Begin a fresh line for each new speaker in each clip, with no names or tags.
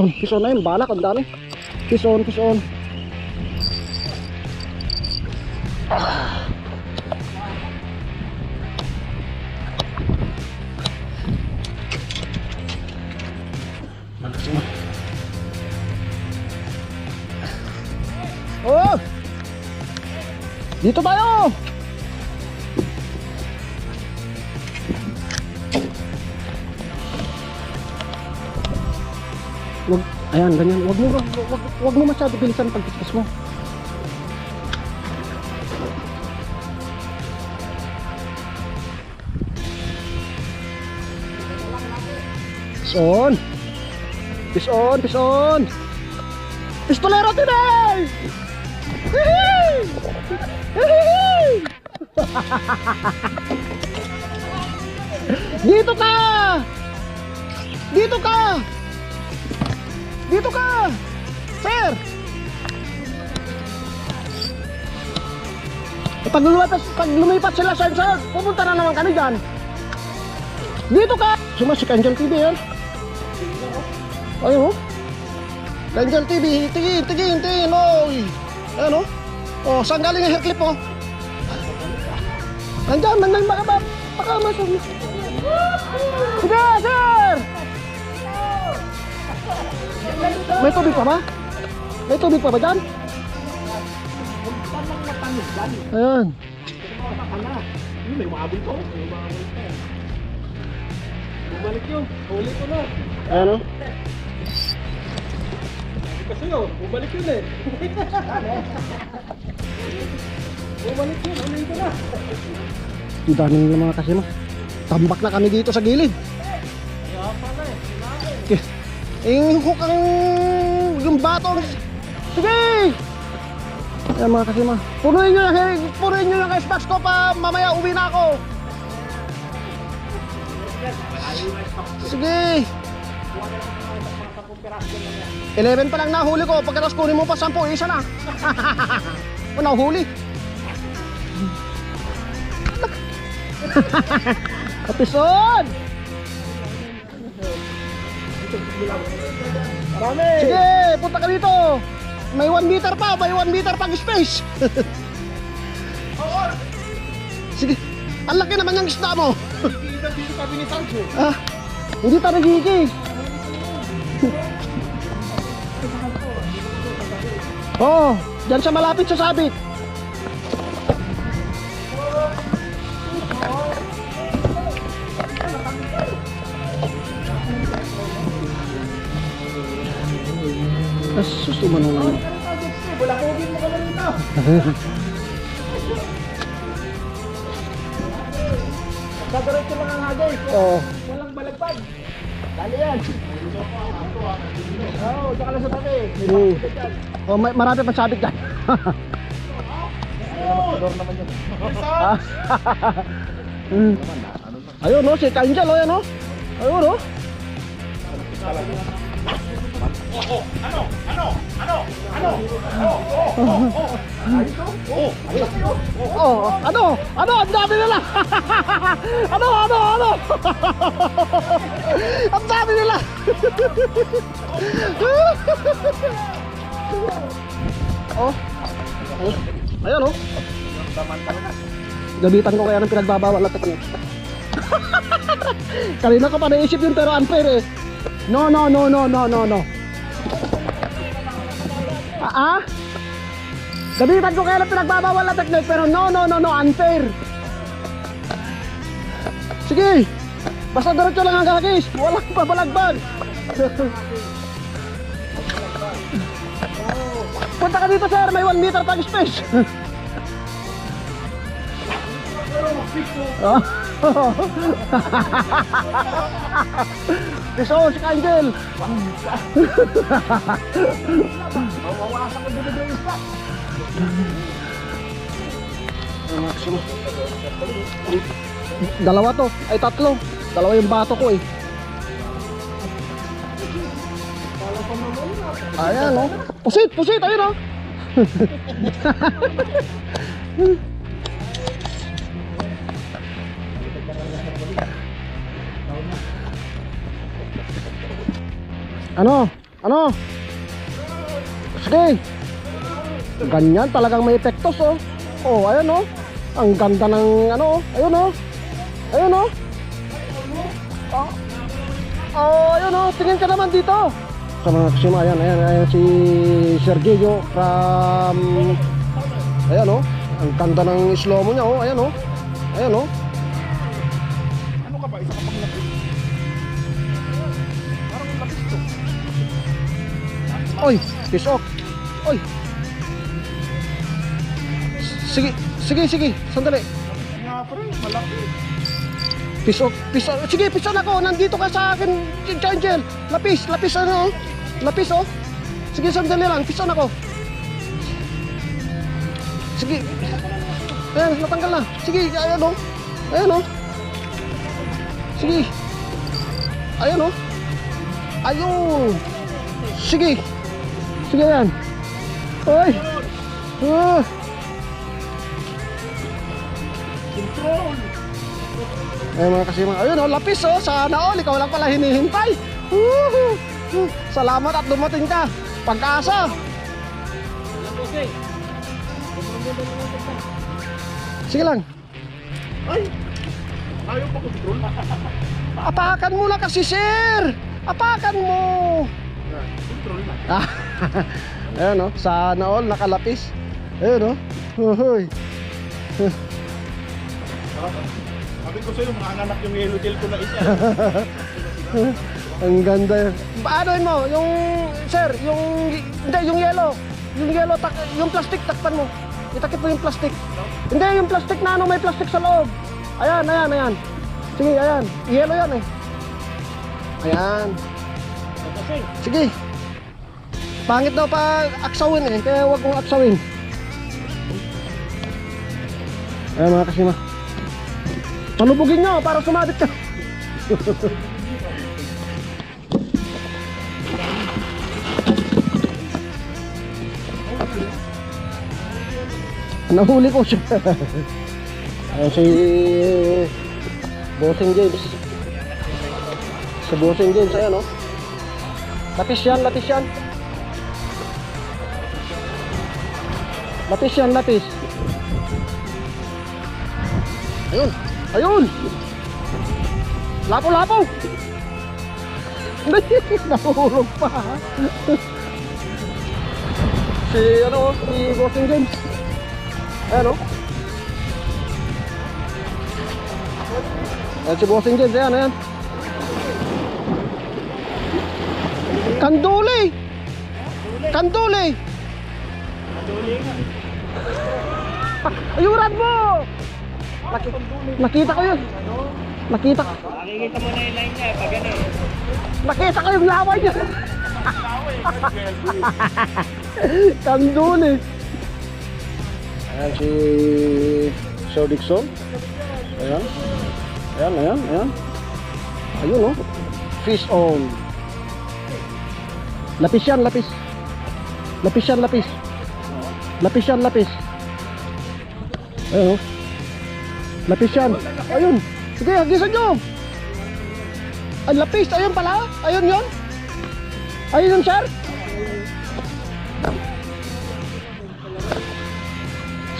on, fish on na yun. Balak, ang dami. Fish on, fish on. Oh! Dito tayo! Ayan, ganyan. Wag mo, wag, wag, mo masyado bilisan pag pispas mo. Fish on! Fish on! Fish on! Pistolero today! Hihi! Hihi! Dito ka! Dito ka! Dito ka! Sir! Eh, pag lumipat, pag lumipat sila sir, sir, pupunta na naman kami dyan. Dito ka! Sumasik Angel TV yan. Ayun oh. Angel TV, tingin, tingin, tingin, oy. Ayan oh. Oh, saan galing ang hair clip oh? Nandiyan, man lang baka baka masok. Sige, sir! May tubig pa ba? May tubig pa ba dyan? Ayan.
May umabol ko. May umabol ko. Bumalik yun. Huli ko na.
Ayan oh.
Kasi yun, bumalik yun eh. bumalik yun, huli ko na.
Ang dami nila mga kasi mo. Tambak na kami dito sa gilid. Yung hook ang yung batong. Sige! Ayan mga kasi mo. Punuin nyo kay, punuin nyo kay Spax ko pa mamaya uwi na ako. Sige! 11 pa lang nahuli ko. Pagkatapos kunin mo pa 10, isa na. o nahuli. Kapison!
Marami!
Sige, punta ka dito. May 1 meter pa, may 1 meter pang space. Sige, ang laki naman yung isda mo.
Dito sabi ni Sancho.
Ah, hindi tayo nagiging. Oo, oh, dyan sa malapit sa sabit.
Dadaretso lang ang hagay.
Oo.
Walang balagpag. Dali yan. Oo, oh, tsaka lang sa tabi. May
Hmm. Oh, may, marami pang sabit dyan.
Door naman yan.
Ah. Hmm. Ayun no, si Angel oh, yan oh. Ayun oh. Oh, ano? Ano? Ang dami nila. ano? Ano? Ano? Ang dami nila. oh. oh. Ayun oh. Gabitan ko kaya ng pinagbabawal na technique. Kanina ko pa naisip yun pero unfair eh. No, no, no, no, no, no, no. Ah, ah? Gabitan ko kaya ng pinagbabawal na technique pero no, no, no, no, unfair. Sige. Basta diretso lang ang kakis. Walang pabalagbag. Punta ka dito sir, may 1 meter pag space. Oh. Piso, si Angel.
Mawawasan ko dito yung isa.
Maximo. Dalawa to, ay tatlo. Dalawa yung bato ko eh. Ayan oh. Pusit, pusit, ayun oh. ano? Ano? Sige. Ganyan talagang may epektos oh. Oh, ayan oh. Ang ganda ng ano oh. Ayun oh. Ayun oh. Oh, oh ayun oh. Tingin ka naman dito. Sa mga kasima, ayan, ayan, ayan si Sergio from Ayan oh. Ang ganda ng slow mo niya oh. Ayan oh. Ayan oh. Oy, off. Oy. Sige, sige, sige. Sandali.
Nga malaki.
Off, fish off. Sige, fish on ako. Nandito ka sa akin, Angel. Lapis, lapis ano? oh. Lapis oh. Sige, sandali lang. Fish on ako. Sige. Ayan, natanggal na. Sige, ayan oh. Ayan oh. Sige. Ayan oh. Ayun. Sige. Sige yan. Oy. Ah.
Control.
Ay mga kasima. Ayun oh, lapis oh. Sana all. Ikaw lang pala hinihintay. Woohoo. Salamat at dumating ka. Pag-asa. Sige lang.
Ay! Ayaw pa control.
Apakan mo na kasi, sir. Apakan mo.
Control na.
Ah. Ayun oh. Sana all. Nakalapis. Ayun oh. Uhuy.
Sabi ko sa'yo, manganak yung yellow gel ko na isa.
Ang ganda yun. Paano mo? Yung, sir, yung, hindi, yung yellow. Yung yellow, tak, yung plastic, takpan mo. Itakip mo yung plastic. Hindi, yung plastic na ano, may plastic sa loob. Ayan, ayan, ayan. Sige, ayan. Yellow yan eh. Ayan. Sige. Pangit daw pa aksawin eh, kaya huwag mong aksawin. Ayan mga kasima. Palubugin nyo para sumabit ka. Nahuli ko siya. Ayan si Bossing James. Si Bossing James, ayan oh. Lapis yan, lapis. Lapis yan, lapis. Ayun, ayun. Lapo, lapo. Nahulog pa. si ano, si Bossing James. Ayan o. Ayan si Bossing James, ayan, ayan. Kanduli! Kanduli! Ayuran mo! Naki- nakita ko yun. Nakita ko.
Makikita mo na yung line niya pag ano eh.
Nakita ko yung laway niya. Kanduli. Ayan si Sir Dixon. Ayan. Ayan, ayan, ayan. Ayun oh. Fish on. Lapis yan, lapis. Lapis yan, lapis. Lapis yan, lapis. Ayun oh. Lapis yan. Ayun. Sige, hagisan nyo. Ang lapis, ayun pala. Ayun yun. Ayun yun, sir.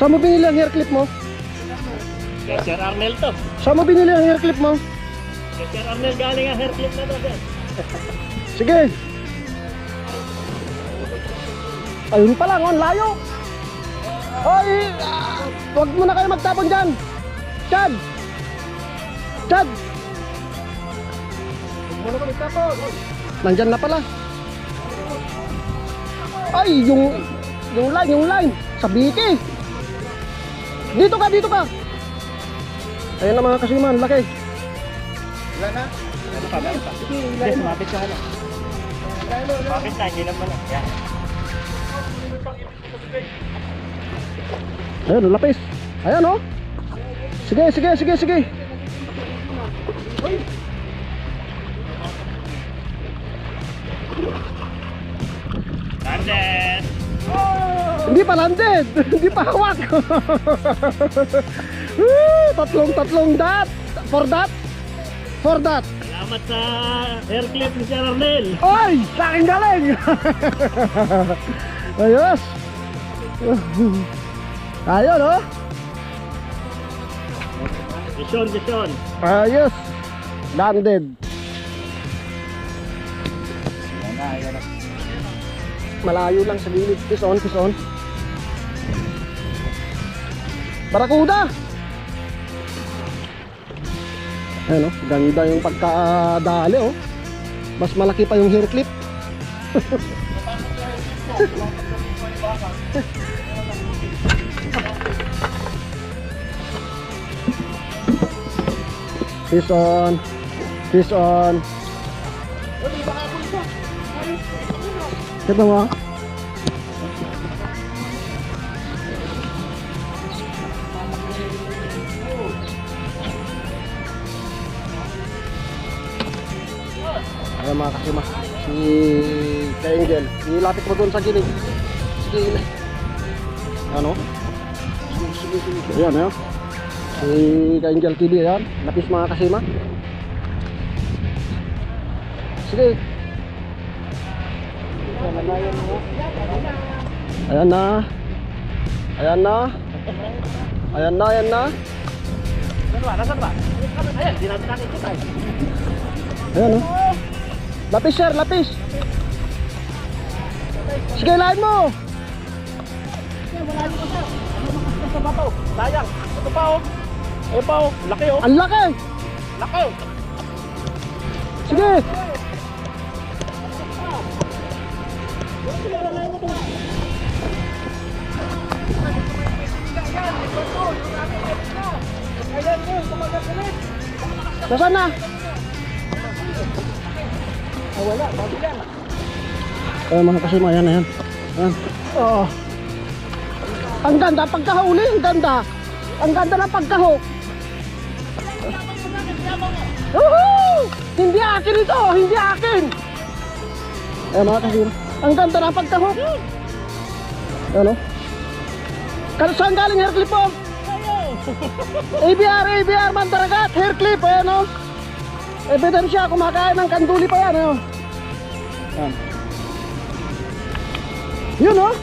Saan mo binili ang hair clip mo?
Kay Sir Arnel to.
Saan mo binili ang hair clip mo?
Kay Sir Arnel galing ang hair clip na to. sir.
Sige. Ayun pa lang, oh, ang layo. Hoy, ah, huwag mo na kayo magtapon dyan. Chad. Chad. Huwag mo na kayo magtapon. Nandyan na pala. Ay, yung, yung line, yung line. Sa Biki. Dito ka, dito ka. Ayun na mga kasiman, laki.
Wala na?
Ano pa ba? Hindi, sumapit ka na. Sumapit na, hindi naman. Yan.
Ayun, lapis. Ayan, oh. Sige, sige, sige, sige.
Landed!
Hindi pa landed. Hindi pa hawak. Woo, tatlong tatlong dot. For that. For that.
Salamat sa hair clip ni Sir Arnel.
Ay! Sa akin galing! Ayos! Ayun, no?
Mission, mission.
Ayos! Landed.
Yan na.
Malayo lang sa gilid. Fish on, fish on. Barakuda! Ayun, oh. Ganda yung pagkadali, oh. Mas malaki pa yung hair clip. Fish on. Fish on. Kita mo? Ayan mga kasima. Si Ka-Angel. Ilapit mo doon sa gilid. Sige. Ano? Ayan, ayan. Si Ka-Angel TV, ayan. Lapis mga kasima. Sige. Ayan na. Ayan na. Ayan na, ayan na.
Nasaan ba? Nasaan ba? Ayan, di natin nakikita. eh.
Ayan oh. Lapis sir, lapis. Sige, lain mo.
Sa bato. Sayang. Ito pa oh. Ito pa oh. Laki oh.
Ang laki.
Laki.
Sige. Nasaan na?
Ah, wala. Bago yan.
Ayan mga kasima, ayan, ayan. Ayan. Oh. Ang ganda pagkahuli, ang ganda. Ang ganda ng pagkahok. Woohoo! Hindi akin ito, hindi akin. Ayan mga kasima. Ang ganda ng pagkahok. Ayan o. Kano saan galing hair clip po? ABR, ABR, Mandaragat, hair clip, ayan o. Ebidensya, kumakain ng kanduli pa yan, ayan. Ayan. Yun oh.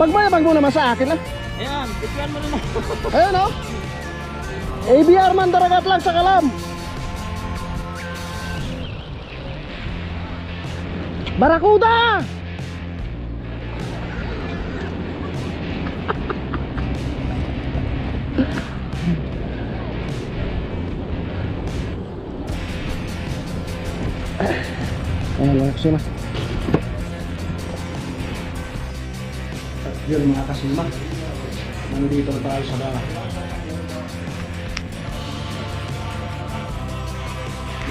Pagmayabang mo naman sa akin ah.
Ayan, bigyan mo rin ako.
Ayun oh. ABR man daragat lang sa kalam. Barakuda! Ayan mga kasima. Yun mga kasima. Nandito na tayo sa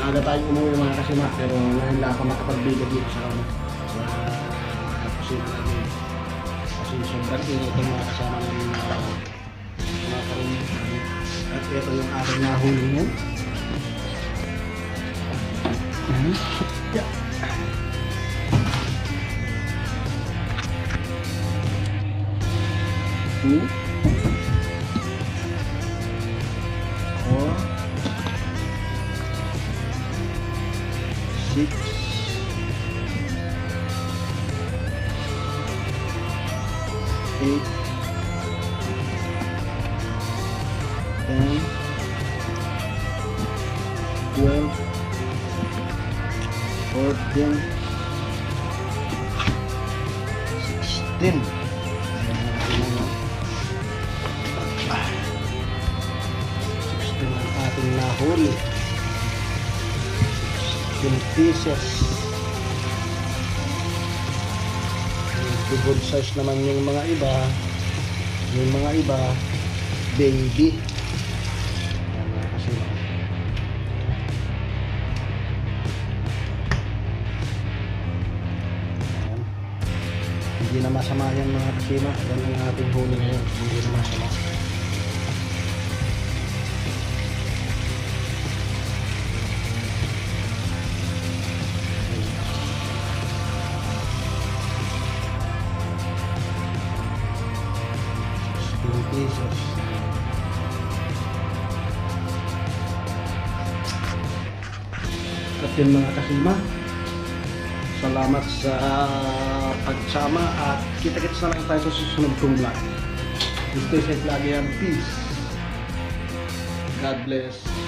Maaga tayo umuwi mga kasima pero lang ako makapag-video dito sa sa kusina namin. Kasi sobrang init yung mga kasama namin na mga karumi. At ito yung ating nahuli niyan. Ayan. Yeah. Two. 10, 12, 14, 16. ating nahuli 16 pieces good size naman yung mga iba yung mga iba baby Hindi na masama yan mga kasima. Yan ang ating huli ngayon. Hindi na masama. Pesos. At yun mga kasima. Salamat sa pagsama at kita-kits na lang tayo sa susunod kong vlog. Stay safe lagi and peace. God bless.